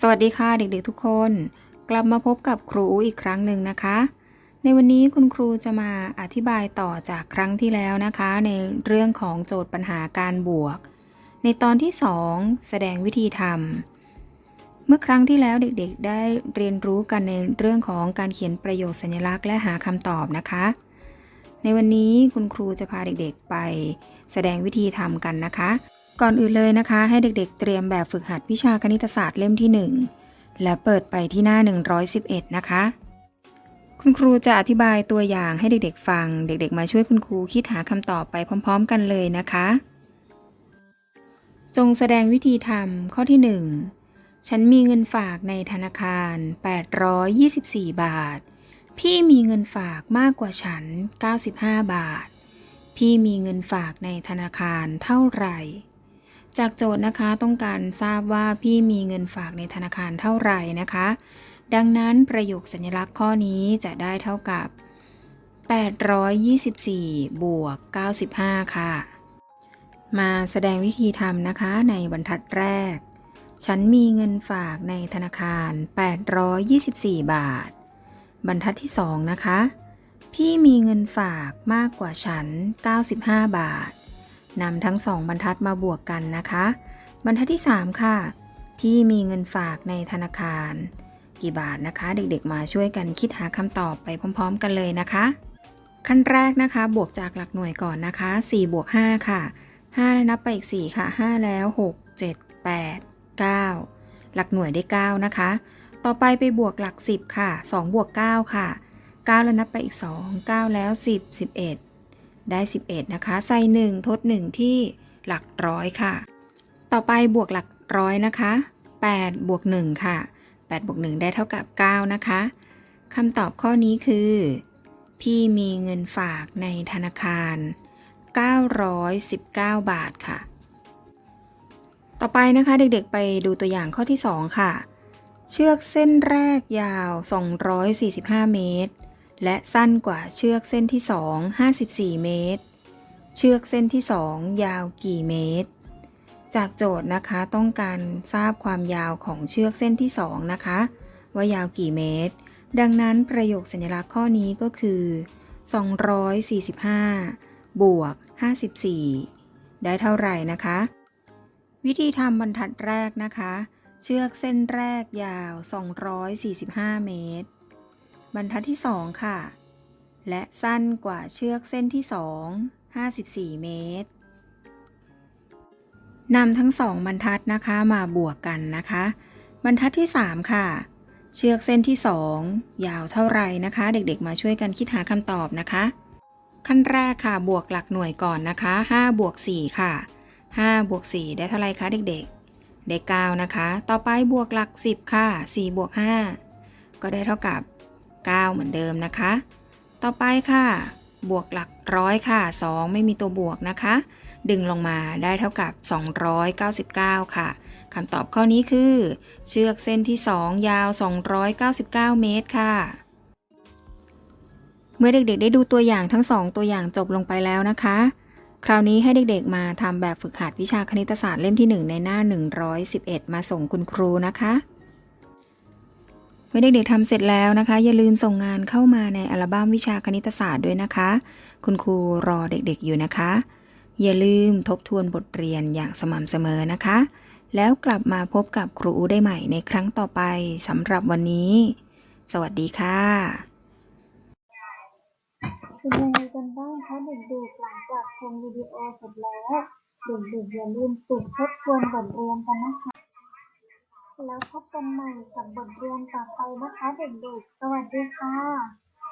สวัสดีค่ะเด็กๆทุกคน กลับมาพบกับครูอูอีกครั้งหนึ่งนะคะ ในวันนี้คุณครูจะมาอธิบายต่อจากครั้งที่แล้วนะคะ ในเรื่องของโจทย์ปัญหาการบวก ในตอนที่ 2 แสดงวิธีทำเมื่อครั้งที่แล้วเด็กๆ ได้เรียนรู้กันในเรื่องของการเขียนประโยคสัญลักษณ์และหาคำตอบนะคะ ในวันนี้คุณครูจะพาเด็กๆ ไปแสดงวิธีทำกันนะคะ ก่อนอื่นเลยนะคะ ให้เด็กๆ เตรียมแบบฝึกหัดวิชาคณิตศาสตร์เล่มที่ 1 และเปิดไปที่หน้า 111 นะคะ คุณครูจะอธิบายตัวอย่างให้เด็กๆ ฟัง เด็กๆ มาช่วยคุณครูคิดหาคำตอบไปพร้อม ๆ กันเลยนะคะ จงแสดงวิธีทำข้อที่ 1 ฉันมีเงินฝากในธนาคาร 824 บาท พี่มีเงินฝากมากกว่าฉัน 95 บาท พี่มีเงินฝากในธนาคารเท่าไหร่ จากโจทย์นะคะต้องการทราบว่าพี่มีเงินฝากในธนาคารเท่าไหร่นะคะ ดังนั้นประโยคสัญลักษณ์ข้อนี้จะได้เท่ากับ 824 บวก 95 ค่ะ มาแสดงวิธีทำนะคะในบรรทัดแรก ฉันมีเงินฝากในธนาคาร 824 บาท บรรทัดที่ 2 นะคะ พี่มีเงินฝากมากกว่าฉัน 95 บาท นำทั้งสองบรรทัดมาบวกกันนะคะ บรรทัดที่ 3 ค่ะ พี่มีเงินฝากในธนาคาร กี่บาทนะคะ เด็กๆมาช่วยกันคิดหาคำตอบไปพร้อม ๆ กันเลยนะคะ ขั้นแรกนะคะ บวกจากหลักหน่วยก่อนนะคะ 4 บวก 5 ค่ะ 5 แล้วนับไปอีก 4 ค่ะ 5 แล้ว 6 7 8 9 หลักหน่วยได้ 9 นะคะ ต่อไปไปบวกหลัก 10 ค่ะ 2 บวก 9 ค่ะ 9 แล้วนับไปอีก 2 9 แล้ว 10 11 ได้ 11 นะคะ ใส่ 1 ทด 1 ที่หลักร้อยค่ะ ต่อไปบวกหลักร้อยนะคะ 8 บวก 1 ค่ะ 8 บวก 1 ได้เท่ากับ 9 นะคะคำตอบข้อนี้คือ พี่มีเงินฝากในธนาคาร 919 บาทค่ะ ต่อไปนะคะเด็กๆไปดูตัวอย่างข้อที่ 2 ค่ะ เชือกเส้นแรกยาว 245 เมตร และสั้นกว่าเชือกเส้นที่2 54 เมตร เชือกเส้นที่2ยาวกี่เมตร จากโจทย์นะคะต้องการทราบความยาวของเชือกเส้นที่2นะคะ ว่ายาวกี่เมตร ดังนั้นประโยคสัญลักษณ์ข้อนี้ก็คือ 245 บวก 54 ได้เท่าไหร่นะคะ วิธีทำบรรทัดแรกนะคะ เชือกเส้นแรกยาว 245 เมตร บรรทัดที่ 2 ค่ะ และสั้นกว่าเชือกเส้นที่ 2 54 เมตรนำทั้งสองบรรทัดนะคะมาบวกกันนะคะ บรรทัดที่ 3 ค่ะ เชือกเส้นที่ 2 ยาวเท่าไรนะคะ เด็กๆ มาช่วยกันคิดหาคำตอบนะคะ ขั้นแรกค่ะบวกหลักหน่วยก่อนนะคะ5บวก4ค่ะ5บวก4ได้เท่าไรคะเด็กๆ ได้9นะคะ ต่อไปบวกหลัก 10 ค่ะ4บวก5ก็ได้เท่ากับ 9 เหมือนเดิมนะคะ ต่อไปค่ะ บวกหลักร้อยค่ะ 2 ไม่มีตัวบวกนะคะ ดึงลงมาได้เท่ากับ 299 ค่ะคำตอบข้อนี้คือ เชือกเส้นที่ 2 ยาว 299 เมตรค่ะ เมื่อเด็กๆ ได้ดูตัวอย่างทั้งสองตัวอย่างจบลงไปแล้วนะคะคราวนี้ให้เด็กๆ มาทำแบบฝึกหัดวิชาคณิตศาสตร์เล่มที่ 1 ในหน้า 111 มาส่งคุณครูนะคะ มื่อเด็กๆทำเสร็จแล้วนะคะ อย่าลืมส่งงานเข้ามาในอัลบั้มวิชาคณิตศาสตร์ด้วยนะคะ คุณครูรอเด็กๆอยู่นะคะ อย่าลืมทบทวนบทเรียนอย่างสม่ำเสมอนะคะ แล้วกลับมาพบกับครูอูได้ใหม่ในครั้งต่อไปสำหรับวันนี้ สวัสดีค่ะเป็นยังไงกันบ้างคะเด็กๆหลังจากชมวิดีโอเสร็จแล้วเด็กๆอย่าลืมฝึกทบทวนบทเรียนกันนะคะ แล้วพบกันใหม่กับบทเรียนต่อไปนะคะเด็กๆ สวัสดีค่ะ